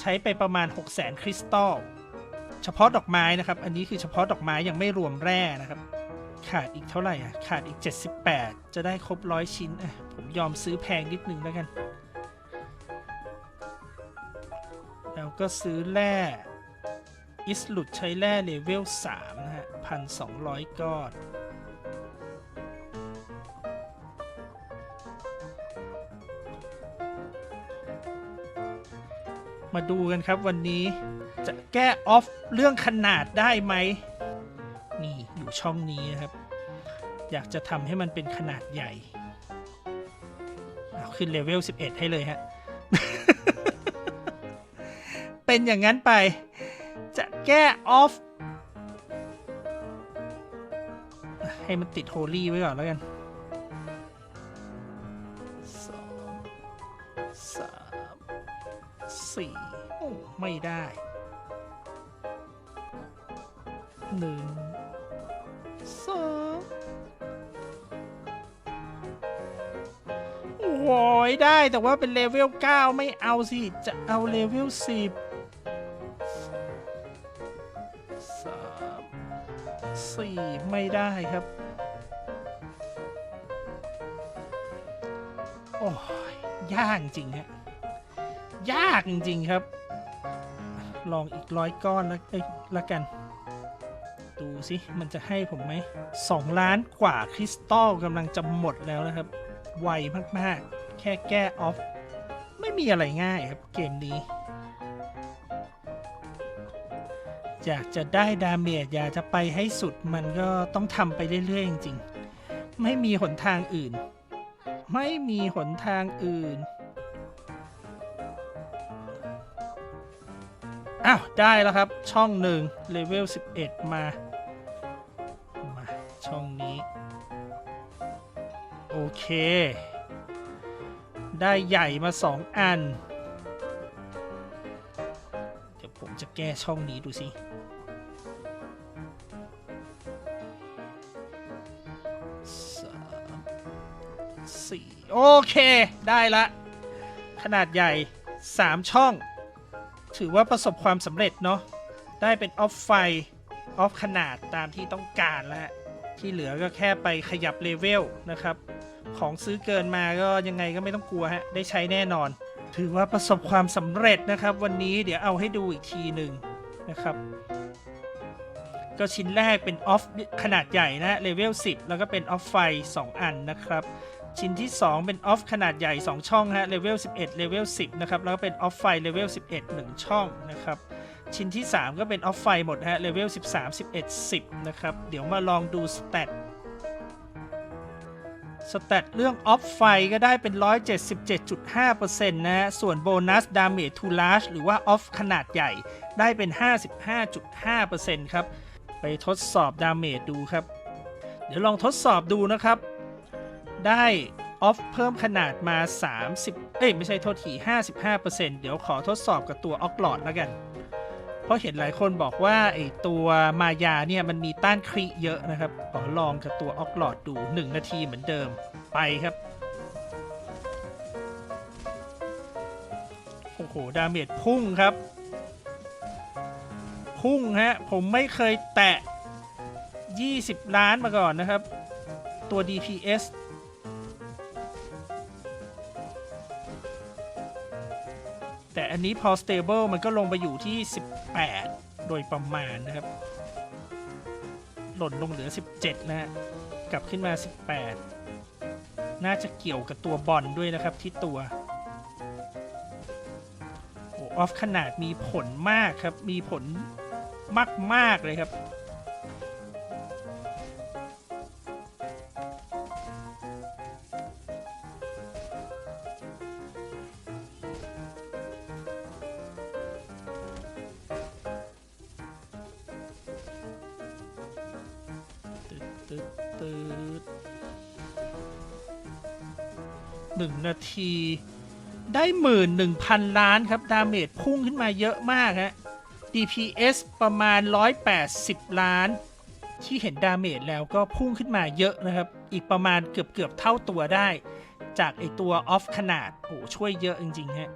ใช้ไปประมาณ 6 0 0 0 0 0 คริสตัล เฉพาะดอกไม้นะครับ อันนี้คือเฉพาะดอกไม้ยังไม่รวมแร่นะครับ ขาดอีกเท่าไหร่อะ ขาดอีก 78 จะได้ครบร้อยชิ้นอะผมยอมซื้อแพงนิดนึงแล้วกัน แล้วก็ซื้อแร่อิสหลุดใช้แร่เลเวล3นะฮะพันสองก้อน มาดูกันครับวันนี้จะแก้ออฟเรื่องขนาดได้ไหมนี่อยู่ช่องนี้นะครับ อยากจะทำให้มันเป็นขนาดใหญ่เอาขึ้นเลเวล 11 ให้เลยฮะ เป็นอย่างนั้นไป จะแก้ออฟ ให้มันติดโฮลี่ไว้ก่อนแล้วกันสองสาม สี่โอ้ไม่ได้หนึ่งสองโอ้ยได้แต่ว่าเป็นเลเวล9ไม่เอาสิ จะเอาเลเวล10สามสี่ไม่ได้ครับ โอ้ยยากจริงฮะ ยากจริง ๆ ครับ ลองอีกร้อยก้อนแล้วเอ้ยละกัน ดูสิ มันจะให้ผมไหมสองล้านกว่าคริสตัลกำลังจะหมดแล้วนะครับ ไวมากๆ แค่แก้ออฟ ไม่มีอะไรง่ายครับเกมนี้อยากจะได้ดาเมจอยากจะไปให้สุดมันก็ต้องทำไปเรื่อย ๆ จริง ๆ ไม่มีหนทางอื่น ไม่มีหนทางอื่น อ้าว ได้แล้วครับช่องหนึ่งเลเวล11 มา มาช่องนี้ โอเค ได้ใหญ่มา 2 อัน เดี๋ยวผมจะแก้ช่องนี้ดูสิสี่โอเค ได้ละ ขนาดใหญ่ 3 ช่อง ถือว่าประสบความสำเร็จเนาะได้เป็นออฟไฟออฟขนาดตามที่ต้องการแล้ว ที่เหลือก็แค่ไปขยับเลเวลนะครับ ของซื้อเกินมาก็ยังไงก็ไม่ต้องกลัวฮะ ได้ใช้แน่นอน ถือว่าประสบความสำเร็จนะครับ วันนี้เดี๋ยวเอาให้ดูอีกทีหนึ่งนะครับ ก็ชิ้นแรกเป็นออฟขนาดใหญ่นะเลเวล10 แล้วก็เป็นออฟไฟ 2 อันนะครับ ชิ้นที่ 2 เป็นออฟขนาดใหญ่ 2 ช่องฮะเลเวล11เลเวล10 นะครับ แล้วก็เป็นออฟไฟเลเวล11 1 ช่องนะครับ ชิ้นที่ 3 ก็เป็นออฟไฟหมดฮะเลเวล13 11 10 นะครับ เดี๋ยวมาลองดูสเตตสเตตเรื่องออฟไฟก็ได้เป็น 177.5%นะฮะ ส่วนโบนัสดาเมจทูลาร์หรือว่าออฟขนาดใหญ่ได้เป็น 55.5%ครับ ไปทดสอบดาเมจดูครับ เดี๋ยวลองทดสอบดูนะครับ ได้ออฟเพิ่มขนาดมา 30 เอ้ย ไม่ใช่โทษที55%เดี๋ยวขอทดสอบกับตัวออกหลอดแล้วกัน เพราะเห็นหลายคนบอกว่าไอตัวมายาเนี่ย มันมีต้านครีเยอะนะครับ ขอลองกับตัวออกหลอดดู 1 นาทีเหมือนเดิมไปครับ โอ้โห ดาเมจพุ่งครับ พุ่งฮะ ผมไม่เคยแตะ 20 ล้านมาก่อนนะครับ ตัว DPS อันนี้พอ stable มันก็ลงไปอยู่ที่ 18 โดยประมาณนะครับ หล่นลงเหลือ 17 นะฮะ กลับขึ้นมา 18 น่าจะเกี่ยวกับตัวบอลด้วยนะครับที่ตัวโอ้ออฟขนาดมีผลมากครับ มีผลมาก ๆ เลยครับ ตึ๊ดตึ๊ดหนึ่งนาที ได้หมื่นหนึ่งพันล้านครับ ดาเมจพุ่งขึ้นมาเยอะมากฮะ DPS ประมาณ 180 ล้าน ที่เห็นดาเมจแล้วก็พุ่งขึ้นมาเยอะนะครับ อีกประมาณเกือบเกือบเท่าตัวได้ จากไอตัวออฟขนาด โอ้ช่วยเยอะจริงๆฮะ